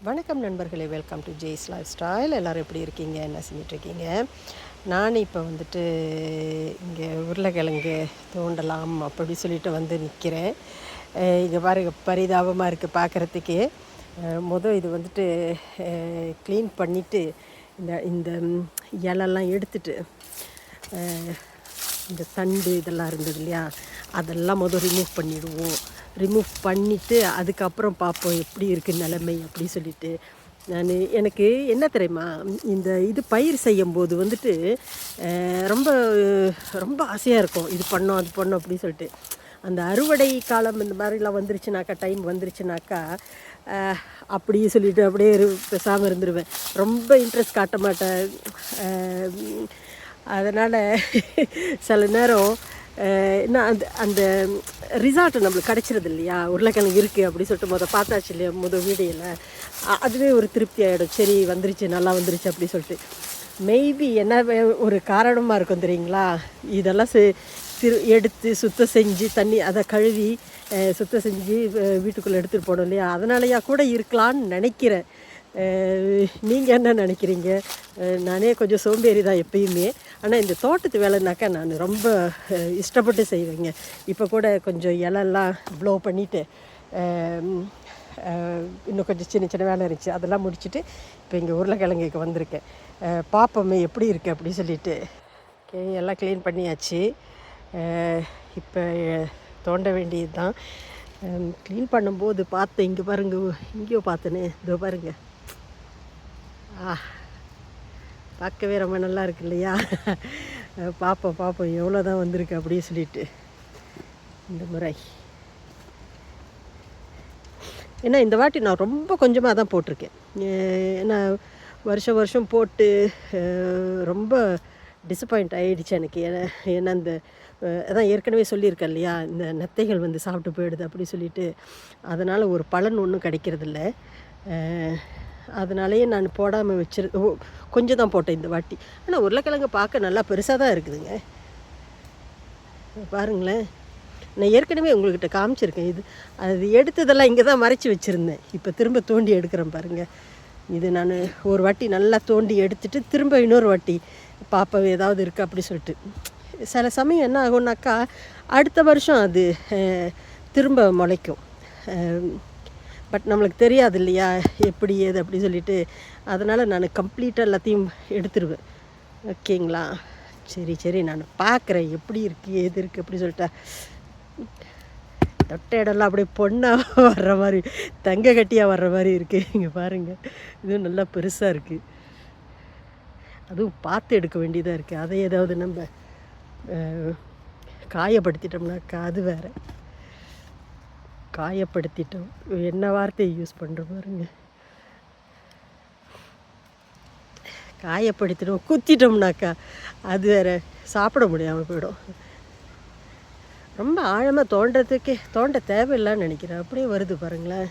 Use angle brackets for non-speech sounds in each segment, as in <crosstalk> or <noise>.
வணக்கம் நண்பர்களே welcome to Jaish lifestyle எல்லோரும் எப்படி இருக்கீங்க? என்ன செஞ்சிட்ருக்கீங்க நான் இப்போ வந்துட்டு இங்கே உருளைக்கிழங்கு தோண்டலாம் அப்படி சொல்லிட்டு வந்து நிற்கிறேன் இங்கே பாருங்க பரிதாபமாக இருக்குது பார்க்குறதுக்கே மொதல் இது வந்துட்டு க்ளீன் பண்ணிவிட்டு இந்த இந்த இலெல்லாம் எடுத்துட்டு இந்த தண்டு இதெல்லாம் இருந்தது இல்லையா? அதெல்லாம் முதல் ரிமூவ் பண்ணிவிடுவோம் ரிமூவ் பண்ணிவிட்டு அதுக்கப்புறம் பார்ப்போம் எப்படி இருக்குது நிலைமை அப்படி சொல்லிட்டு. நான் எனக்கு என்ன தெரியுமா? இந்த இது பயிர் செய்யும்போது வந்துட்டு ரொம்ப ரொம்ப ஆசையாக இருக்கும். இது பண்ணோம் அது பண்ணோம் அப்படின்னு சொல்லிட்டு. அந்த அறுவடை காலம் இந்த மாதிரிலாம் வந்துருச்சுனாக்கா டைம் வந்துருச்சுனாக்கா அப்படி சொல்லிட்டு அப்படியே பேசாமல் இருந்துருவேன். ரொம்ப இன்ட்ரெஸ்ட் காட்ட மாட்டேன். அதனால் சில நேரம் என்ன அந்த அந்த ரிசார்ட்டு நம்மளுக்கு கிடச்சிருது இல்லையா? உருளைக்கிழங்கு இருக்குது அப்படின்னு சொல்லிட்டு முதல் பார்த்தாச்சு இல்லையா? முதல் வீடியோவில் அதுவே ஒரு திருப்தி ஆகிடும் சரி வந்துருச்சு நல்லா வந்துருச்சு அப்படி சொல்லிட்டு. மேபி என்ன வே- ஒரு காரணமாக இருக்கும் தெரியுங்களா? இதெல்லாம் செ திரு எடுத்து சுத்தம் செஞ்சு தண்ணி அதை கழுவி சுத்தம் செஞ்சு வீட்டுக்குள்ளே எடுத்துகிட்டு போகணும் இல்லையா? அதனாலயா கூட இருக்கலான்னு நினைக்கிறேன். நீங்கள் என்ன நினைக்கிறீங்க? நானே கொஞ்சம் சோம்பேறி தான் எப்பயுமே. ஆனால் இந்த தோட்டத்து வேலைனாக்கா நான் ரொம்ப இஷ்டப்பட்டு செய்வேங்க. இப்போ கூட கொஞ்சம் இலெல்லாம் ப்ளோ பண்ணிவிட்டு இன்னும் கொஞ்சம் சின்ன சின்ன வேலை இருந்துச்சு. அதெல்லாம் முடிச்சுட்டு இப்போ இங்கே உருளைக்கிழங்குக்கு வந்திருக்கேன். அஹ், பார்ப்போமே எப்படி இருக்குது அப்படி சொல்லிட்டு ஓகே எல்லாம் க்ளீன் பண்ணியாச்சு. இப்போ தோண்ட வேண்டியது தான் க்ளீன் பண்ணும்போது பார்த்தேன் இங்கே பாருங்க இங்கேயோ பார்த்தேனே இதோ பாருங்க. ஆ. பார்க்கவே ரொம்ப நல்லா இருக்கு இல்லையா? பார்ப்போம் பார்ப்போம். எவ்வளோ தான் வந்திருக்கு அப்படியே சொல்லிட்டு. இந்த முறை. ஏன்னா இந்த வாட்டி நான் ரொம்ப கொஞ்சமாக தான் போட்டிருக்கேன். ஏன்னா வருஷம் வருஷம் போட்டு ரொம்ப டிசப்பாயிண்ட் ஆகிடுச்சு எனக்கு. ஏன்னா ஏன்னா இந்த அதான் ஏற்கனவே சொல்லியிருக்கேன் இல்லையா? இந்த நத்தைகள் வந்து சாப்பிட்டு போயிடுது அப்படி சொல்லிட்டு. அதனால் ஒரு பலன் ஒன்றும் கிடைக்கிறதில்ல. அதனாலேயே நான் போடாமல் வச்சிரு கொஞ்சம் தான் போட்டேன் இந்த வாட்டி. ஆனால் உருளைக்கிழங்கு பார்க்க நல்லா பெருசாக தான் இருக்குதுங்க. பாருங்களேன். நான் ஏற்கனவே உங்கள்கிட்ட காமிச்சிருக்கேன் இது. அது எடுத்ததெல்லாம் இங்கே தான் மறைச்சி வச்சுருந்தேன். இப்போ திரும்ப தோண்டி எடுக்கிறேன் பாருங்கள் இது நான் ஒரு வாட்டி நல்லா தோண்டி எடுத்துட்டு திரும்ப இன்னொரு வாட்டி பாப்பா ஏதாவது இருக்குது அப்படி சொல்லிட்டு. சில சமயம் என்ன ஆகும்னாக்கா அடுத்த வருஷம் அது திரும்ப முளைக்கும். பட் நம்மளுக்கு தெரியாது இல்லையா? எப்படி ஏது அப்படி சொல்லிட்டு. அதனால் நான் கம்ப்ளீட்டாக எல்லாத்தையும் எடுத்துருவேன். ஓகேங்களா? சரி சரி. நான் பார்க்குறேன் எப்படி இருக்குது ஏது இருக்குது அப்படி சொல்லிட்டு தொட்ட இடம்லாம் அப்படியே பொண்ணாக வர்ற மாதிரி தங்க கட்டியாக வர்ற மாதிரி இருக்குது இங்கே பாருங்கள் இதுவும் நல்லா பெருசாக இருக்குது அதுவும் பார்த்து எடுக்க வேண்டியதாக இருக்குது அதை ஏதாவது நம்ம காயப்படுத்திட்டோம்னாக்கா அது வேறு. காயப்படுத்திட்டோம். என்ன வார்த்தையை யூஸ் பண்ணுற பாருங்க. காயப்படுத்திட்டோம். குத்திட்டோம்னாக்கா அது வேற சாப்பிட முடியாமல் போயிடும். ரொம்ப ஆழமாக தோண்டுறதுக்கே தோண்ட தேவையில்லைன்னு நினைக்கிறேன். அப்படியே வருது பாருங்களேன்.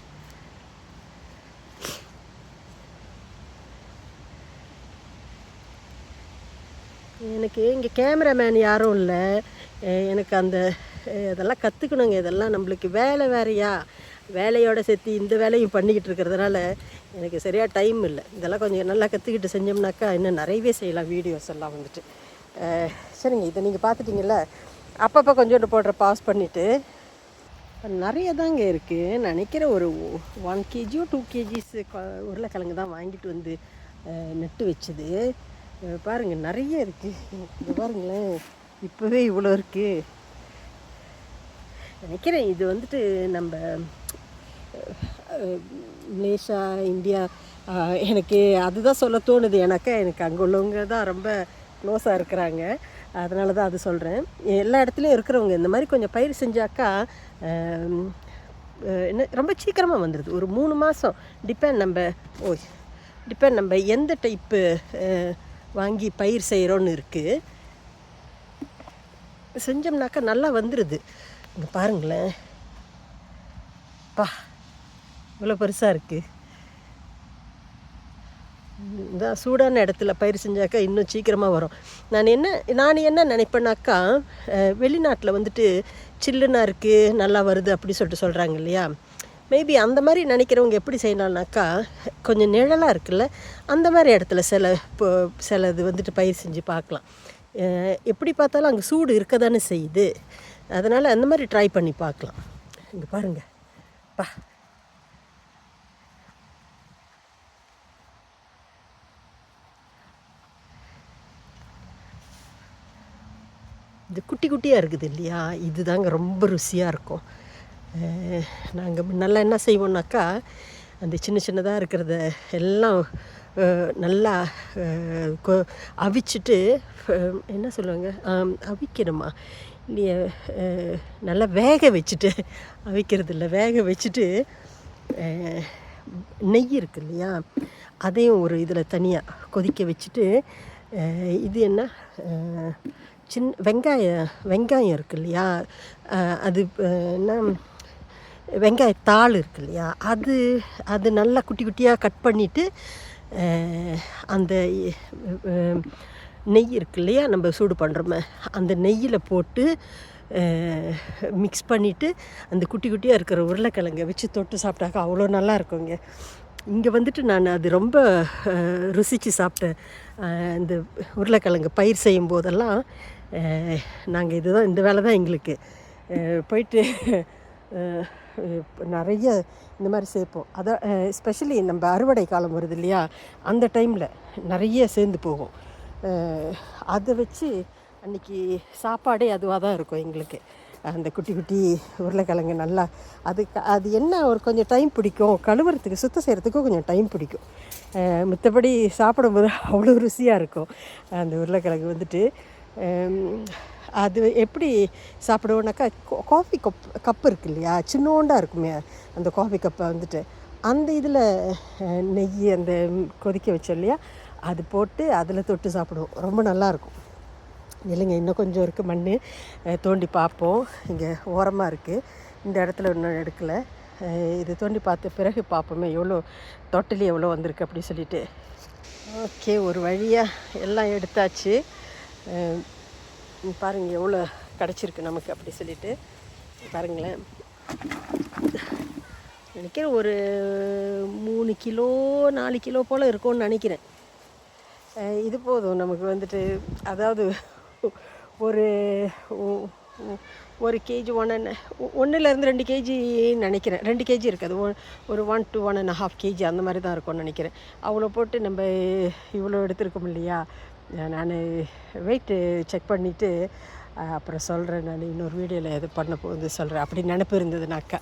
எனக்கு இங்கே கேமராமேன் யாரும் இல்லை. எனக்கு அந்த இதெல்லாம் கற்றுக்கணுங்க இதெல்லாம் நம்மளுக்கு வேலை வேறையா? வேலையோட சேர்த்து இந்த வேலையும் பண்ணிக்கிட்டு இருக்கிறதுனால எனக்கு சரியாக டைம் இல்லை. இதெல்லாம் கொஞ்சம் நல்லா கற்றுக்கிட்டு செஞ்சோம்னாக்கா இன்னும் நிறையவே செய்யலாம் வீடியோஸ் எல்லாம் வந்துட்டு. சரிங்க. இதை நீங்கள் பார்த்துட்டிங்கல்ல? அப்பப்போ கொஞ்சோண்டு போடுற பாஸ் பண்ணிவிட்டு நிறைய தாங்க இருக்குது நினைக்கிறேன் ஒரு ஒன் கேஜியோ டூ கேஜிஸ் உருளைக்கிழங்கு தான் வாங்கிட்டு வந்து நெட்டு நட்டு வச்சது. பாருங்கள் நிறைய இருக்குது பாருங்களேன். இப்போவே இவ்வளோ இருக்குது நினைக்கிறேன். இது வந்துட்டு நம்ம மலேசியா இந்தியா எனக்கு அதுதான் சொல்ல தோணுது. எனக்கு எனக்கு அங்கே உள்ளவங்க தான் ரொம்ப க்ளோஸாக இருக்கிறாங்க. அதனால தான் அது சொல்கிறேன் எல்லா இடத்துலையும் இருக்கிறவங்க இந்த மாதிரி கொஞ்சம் பயிர் செஞ்சாக்கா என்ன ரொம்ப சீக்கிரமாக வந்துடுது ஒரு மூணு மாதம் டிபெண்ட் நம்ம ஓ டிபெண்ட் நம்ம எந்த டைப்பு வாங்கி பயிர் செய்கிறோன்னு இருக்குது செஞ்சோம்னாக்கா நல்லா வந்துடுது இங்கே பாருங்களேன். பா இவ்வளோ பெருசாக இருக்குது இதான் சூடான இடத்துல பயிர் செஞ்சாக்கா இன்னும் சீக்கிரமாக வரும். நான் என்ன நான் என்ன நினைப்பேனாக்கா வெளிநாட்டில் வந்துட்டு சில்லுனா இருக்குது நல்லா வருது அப்படி சொல்லிட்டு சொல்கிறாங்க இல்லையா? மேபி அந்த மாதிரி நினைக்கிறவங்க எப்படி செய்யலாம்னாக்கா கொஞ்சம் நிழலாக இருக்குல்ல அந்த மாதிரி இடத்துல சில இப்போ சில இது வந்துட்டு பயிர் செஞ்சு பார்க்கலாம். எப்படி பார்த்தாலும் அங்கே சூடு இருக்க தானே செய்யுது. அதனால் அந்த மாதிரி ட்ரை பண்ணி பார்க்கலாம். இங்கே பாருங்கள் பா. இது குட்டி குட்டியாக இருக்குது இல்லையா? இதுதாங்க ரொம்ப ருசியாக இருக்கும். நாங்கள் முன்னெல்லாம் என்ன செய்வோம்னாக்கா அந்த சின்ன சின்னதாக இருக்கிறத எல்லாம் நல்லா கொ- அவிச்சிட்டு என்ன சொல்லுவாங்க? அவிக்கணுமா? நல்லா வேக வச்சுட்டு அவிக்கிறது இல்லை வேக வச்சுட்டு நெய் இருக்கு இல்லையா? அதையும் ஒரு இதில் தனியாக கொதிக்க வச்சுட்டு இது என்ன? சின்ன வெங்காயம் வெங்காயம் இருக்கு இல்லையா? அது என்ன? வெங்காயத்தாள் இருக்கு இல்லையா? அது அது நல்லா குட்டி குட்டியாக கட் பண்ணிவிட்டு அந்த நெய் இருக்கு இல்லையா? நம்ம சூடு பண்ணுறோமே அந்த நெய்யில் போட்டு மிக்ஸ் பண்ணிவிட்டு அந்த குட்டி குட்டியாக இருக்கிற உருளைக்கிழங்க வச்சு தொட்டு சாப்பிட்டாக்கா அவ்வளோ நல்லா இருக்குங்க. இங்கே வந்துட்டு நான் அது ரொம்ப ருசித்து சாப்பிட்டேன். இந்த உருளைக்கிழங்கு பயிர் செய்யும் போதெல்லாம் நாங்கள் இதுதான் இந்த வேலை தான் எங்களுக்கு. போயிட்டு நிறைய இந்த மாதிரி சேர்ப்போம். அதான் எஸ்பெஷலி நம்ம அறுவடை காலம் வருது இல்லையா? அந்த டைமில் நிறைய சேர்ந்து போகும். அதை வச்சு அன்றைக்கி சாப்பாடே அதுவாக தான் இருக்கும் எங்களுக்கு. அந்த குட்டி குட்டி உருளைக்கிழங்கு நல்லா அதுக்கு அது என்ன ஒரு கொஞ்சம் டைம் பிடிக்கும் கழுவுறதுக்கு சுத்தம் செய்கிறதுக்கும் கொஞ்சம் டைம் பிடிக்கும். மற்றபடி சாப்பிடும்போது அவ்வளோ ருசியாக இருக்கும். அந்த உருளைக்கிழங்கு வந்துட்டு அது எப்படி சாப்பிடுவோன்னாக்கா காஃபி கப் கப் இருக்கு இல்லையா சின்னோண்டாக இருக்குமே அந்த காஃபி கப்பை வந்துட்டு அந்த இதில் நெய் அந்த கொதிக்க வச்சோம் இல்லையா அது போட்டு அதில் தொட்டு சாப்பிடுவோம். ரொம்ப நல்லாயிருக்கும். இல்லைங்க இன்னும் கொஞ்சம் இருக்குது மண் தோண்டி பார்ப்போம். இங்கே ஓரமாக இருக்குது இந்த இடத்துல இன்னும் எடுக்கலை. இது தோண்டி பார்த்த பிறகு பார்ப்போமே எவ்வளோ தொட்டிலி எவ்வளோ வந்திருக்கு அப்படி சொல்லிட்டு. ஓகே ஒரு வழியாக எல்லாம் எடுத்தாச்சு. பாருங்கள் எவ்வளோ கிடச்சிருக்கு நமக்கு அப்படி சொல்லிட்டு. பாருங்களேன். நினைக்கிறேன் ஒரு மூணு கிலோ நாலு கிலோ போல் இருக்கும்னு நினைக்கிறேன். இது போதும் நமக்கு வந்துட்டு. அதாவது ஒரு ஒரு கேஜி ஒன் அண்ட் ஒன்றுலேருந்து ரெண்டு கேஜி நினைக்கிறேன். ரெண்டு கேஜி இருக்காது. ஒன் ஒரு one to one and half KG அந்த மாதிரி தான் இருக்கும்னு நினைக்கிறேன். அவ்வளோ போட்டு நம்ம இவ்வளோ எடுத்திருக்கோம் இல்லையா? நான் வெயிட்டு செக் பண்ணிவிட்டு அப்புறம் சொல்கிறேன் நான் இன்னொரு வீடியோவில் எது பண்ண போகுது சொல்கிறேன் அப்படி நினப்பு இருந்ததுனாக்கா.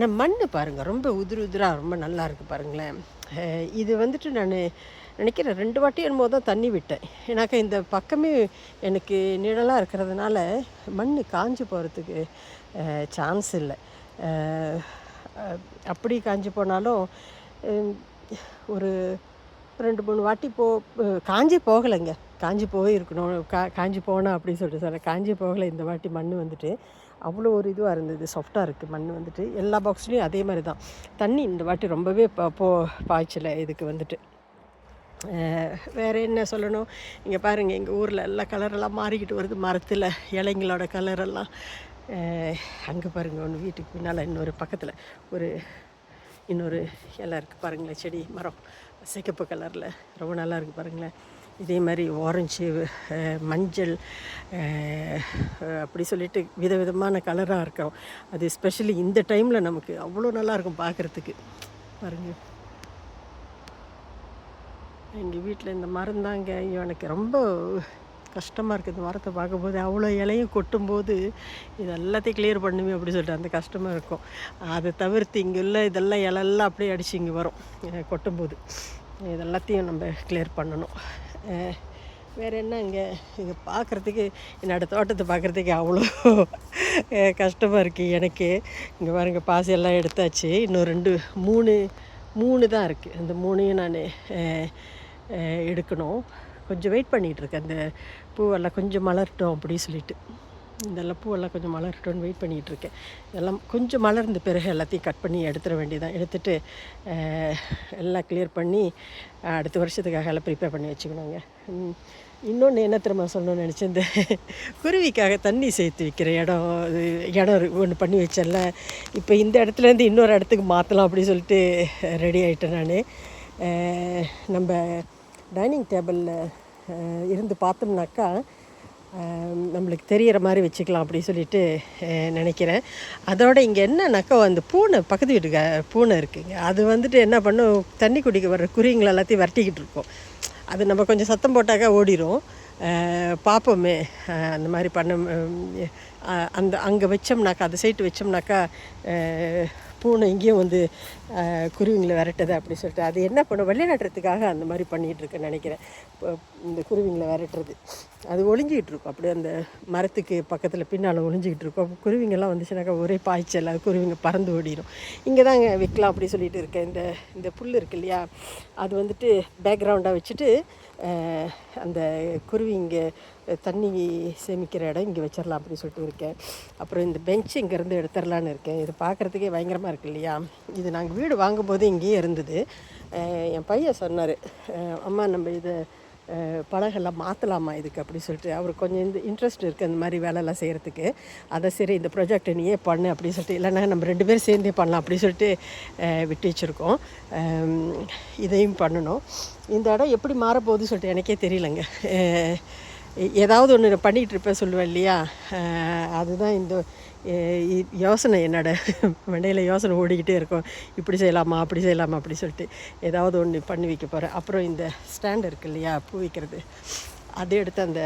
நான் மண் பாருங்கள் ரொம்ப உதிரு உதிராக ரொம்ப நல்லா இருக்குது பாருங்களேன். இது வந்துட்டு நான் நினைக்கிறேன் ரெண்டு வாட்டி என்னமோ தான் தண்ணி விட்டேன். ஏன்னாக்கா இந்த பக்கமே எனக்கு நிழலாக இருக்கிறதுனால மண் காஞ்சு போகிறதுக்கு சான்ஸ் இல்லை. அப்படி காஞ்சி போனாலும் ஒரு ரெண்டு மூணு வாட்டி போ காஞ்சி போகலைங்க. காஞ்சி போயிருக்கணும். கா காஞ்சி போனா அப்படின்னு சொல்லிட்டு சார் காஞ்சி போகலை இந்த வாட்டி மண் வந்துட்டு. அவ்வளோ ஒரு இதுவாக இருந்தது. சாஃப்டாக இருக்குது மண் வந்துட்டு எல்லா பாக்ஸ்லேயும் அதே மாதிரி தான். தண்ணி இந்த வாட்டி ரொம்பவே ப- போ பாய்ச்சலை இதுக்கு வந்துட்டு. வேறு என்ன சொல்லணும்? இங்கே பாருங்கள் எங்கள் ஊரில் எல்லாம் கலரெல்லாம் மாறிக்கிட்டு வருது. மரத்தில் இலைங்களோட கலரெல்லாம் அங்கே பாருங்கள் ஒன்று வீட்டுக்கு பின்னால் இன்னொரு பக்கத்தில் ஒரு இன்னொரு இலை இருக்குது பாருங்களேன் செடி மரம். சிகப்பு கலரில் ரொம்ப நல்லா இருக்குது பாருங்களேன். இதே மாதிரி ஆரஞ்சு மஞ்சள் அப்படி சொல்லிட்டு விதவிதமான கலராக இருக்கும். அது ஸ்பெஷலி இந்த டைமில் நமக்கு அவ்வளோ நல்லாயிருக்கும் பார்க்குறதுக்கு பாருங்கள் எங்கள் வீட்டில் இந்த மரம் தாங்க ஐயோ எனக்கு ரொம்ப கஷ்டமாக இருக்குது இந்த மரத்தை பார்க்கும்போது. அவ்வளோ இலையும் கொட்டும்போது இது எல்லாத்தையும் கிளியர் பண்ணுமே அப்படி சொல்லிட்டு அந்த கஷ்டமாக இருக்கும். அதை தவிர்த்து இங்கே உள்ள இதெல்லாம் இலெல்லாம் அப்படியே அடித்து இங்கே வரும். கொட்டும்போது. இதெல்லாத்தையும் நம்ம கிளியர் பண்ணணும். வேறு என்ன இங்கே இங்கே பார்க்குறதுக்கு என்னோடய தோட்டத்தை பார்க்குறதுக்கு அவ்வளோ கஷ்டமாக இருக்குது எனக்கு. இங்கே பாருங்கள் பாசி எல்லாம் எடுத்தாச்சு. இன்னும் ரெண்டு மூணு மூணு தான் இருக்குது இந்த மூணையும் நான் எடுக்கணும். கொஞ்சம் வெயிட் பண்ணிகிட்டு இருக்கேன். அந்த பூவெல்லாம் கொஞ்சம் மலரட்டும் அப்படின்னு சொல்லிட்டு. இதெல்லாம் பூவெல்லாம் கொஞ்சம் மலரட்டும்னு வெயிட் பண்ணிகிட்ருக்கேன் இதெல்லாம் எல்லாம் கொஞ்சம் மலர்ந்த பிறகு எல்லாத்தையும் கட் பண்ணி எடுத்துட வேண்டியதான் எடுத்துட்டு எல்லாம் கிளியர் பண்ணி அடுத்த வருஷத்துக்காக எல்லாம் ப்ரிப்பேர் பண்ணி வச்சுக்கணுங்க. இன்னொன்று என்ன திரும்ப சொல்லணும்னு நினச்சேன் இந்த குருவிக்காக தண்ணி சேர்த்து வைக்கிற இடம் அது இடம் ஒன்று பண்ணி வச்சேன்ல. இப்போ இந்த இடத்துலேருந்து இன்னொரு இடத்துக்கு மாற்றலாம் அப்படின்னு சொல்லிட்டு ரெடி ஆகிட்டேன் நான். நம்ம டைனிங் டேபிளில் இருந்து பார்த்தோம்னாக்கா நம்மளுக்கு தெரிகிற மாதிரி வச்சுக்கலாம் அப்படின்னு சொல்லிட்டு நினைக்கிறேன். அதோட இங்கே என்னன்னாக்கா அந்த பூனை பக்கத்து வீட்டுக்கு பூனை இருக்குங்க. அது வந்துட்டு என்ன பண்ணும் தண்ணி குடிக்க வர்ற குருவிங்களை எல்லாத்தையும் விரட்டிக்கிட்டு இருக்கோம். அது நம்ம கொஞ்சம் சத்தம் போட்டாக்கா ஓடிடும் பார்ப்போமே அந்த மாதிரி பண்ண அந்த அங்கே வச்சோம்னாக்கா அந்த சைட்டு வச்சோம்னாக்கா பூனை இங்கேயும் வந்து குருவிங்களை விரட்டுது அப்படி சொல்லிட்டு. அது என்ன பண்ணும் விளையாடுறதுக்காக அந்த மாதிரி பண்ணிகிட்டு நினைக்கிறேன். இப்போ இந்த குருவிங்களை விரட்டுறது. அது ஒளிஞ்சிக்கிட்டு இருக்கும். அப்படியே அந்த மரத்துக்கு பக்கத்தில் பின்னால் ஒளிஞ்சிக்கிட்டு இருக்கும். அப்போ குருவிங்கெல்லாம் வந்துச்சுனாக்கா ஒரே பாய்ச்சல். அது குருவிங்க பறந்து ஓடிடும் இங்கே தாங்க வைக்கலாம் அப்படி சொல்லிட்டு இருக்கேன். இந்த இந்த புல் இருக்கு இல்லையா? அது வந்துட்டு பேக்ரவுண்டாக வச்சுட்டு அந்த குருவிங்க தண்ணி சேமிக்கிற இடம் இங்கே வச்சிடலாம் அப்படின்னு சொல்லிட்டு இருக்கேன். அப்புறம் இந்த பெஞ்ச் இங்கேருந்து எடுத்துடலான்னு இருக்கேன். இது பார்க்குறதுக்கே பயங்கரமாக இருக்கு இல்லையா? இது நாங்கள் வீடு வாங்கும்போது இங்கேயே இருந்தது. என் பையன் சொன்னார் அம்மா நம்ம இதை பழகெல்லாம் பலகெல்லாம் மாற்றலாமா இதுக்கு? அப்படி சொல்லிட்டு. அவருக்கு கொஞ்சம் இந்த இன்ட்ரெஸ்ட் இருக்குது அந்த மாதிரி வேலைலாம் செய்கிறதுக்கு அதை சரி இந்த ப்ராஜெக்டை நீயே பண்ணு அப்படின்னு சொல்லிட்டு. இல்லைன்னா நம்ம ரெண்டு பேரும் சேர்ந்தே பண்ணலாம் அப்படின்னு சொல்லிட்டு விட்டு வச்சுருக்கோம். இதையும் பண்ணணும். இந்த இடம் எப்படி மாறப்போகுதுன்னு சொல்லிட்டு எனக்கே தெரியலங்க. ஏதாவது ஒன்று பண்ணிகிட்டு இருப்பேன் சொல்லுவேன் இல்லையா? அதுதான் இந்த யோசனை என்னோட? மண்டையில் யோசனை ஓடிக்கிட்டே இருக்கும். இப்படி செய்யலாமா அப்படி செய்யலாமா அப்படி சொல்லிட்டு ஏதாவது ஒன்று பண்ணி வைக்க போகிறேன் அப்புறம் இந்த ஸ்டாண்ட் இருக்கு இல்லையா பூ வைக்கிறது. அதை எடுத்து அந்த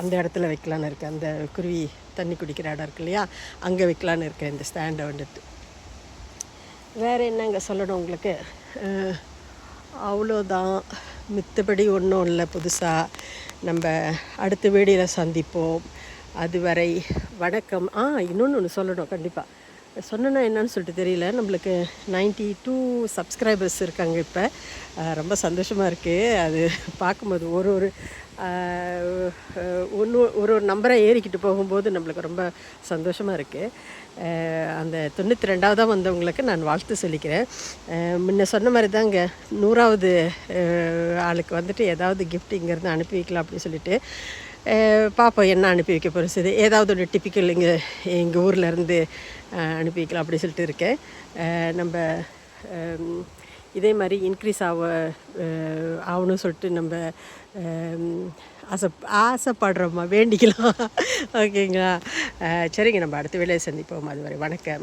அந்த இடத்துல வைக்கலான்னு இருக்கேன். அந்த குருவி தண்ணி குடிக்கிற இடம் இருக்கு இல்லையா அங்கே வைக்கலான்னு இருக்கேன் இந்த ஸ்டாண்டை வந்துட்டு. வேறு என்னங்க சொல்லணும் உங்களுக்கு? அவ்வளோதான். மித்தபடி ஒன்றும் இல்லை புதுசாக நம்ம அடுத்த வீடியோவில் சந்திப்போம். அதுவரை வணக்கம். ஆ இன்னொன்று ஒன்று சொல்லணும் கண்டிப்பாக சொன்னேன்னா என்னன்னு சொல்லிட்டு தெரியல. நம்மளுக்கு 92 டூ சப்ஸ்கிரைபர்ஸ் இருக்காங்க இப்போ. ரொம்ப சந்தோஷமாக இருக்குது அது பார்க்கும்போது ஒரு ஒரு ஒன்று ஒரு ஒரு நம்பரை ஏறிக்கிட்டு போகும்போது நம்மளுக்கு ரொம்ப சந்தோஷமாக இருக்குது அந்த தொண்ணூற்றி ரெண்டாவதாக வந்தவங்களுக்கு நான் வாழ்த்து சொல்லிக்கிறேன். முன்ன சொன்ன மாதிரி தாங்க நூறாவது ஆளுக்கு வந்துட்டு ஏதாவது கிஃப்ட் இங்கேருந்து அனுப்பி வைக்கலாம் அப்படின்னு சொல்லிட்டு. பார்ப்போம் என்ன அனுப்பி வைக்க போகிறது ஏதாவது ஒரு டிப்பிக்கல் இங்கே எங்கள் ஊரில் இருந்து அனுப்பி வைக்கலாம் அப்படி சொல்லிட்டு இருக்கேன். நம்ம இதே மாதிரி இன்க்ரீஸ் ஆக ஆகணும்னு சொல்லிட்டு நம்ம ஆசை ஆசைப்படுறோமா? வேண்டிக்கலாம். <laughs> ஓகேங்களா சரிங்க நம்ம அடுத்த வேலையை சந்திப்போம். அது வரை வணக்கம்.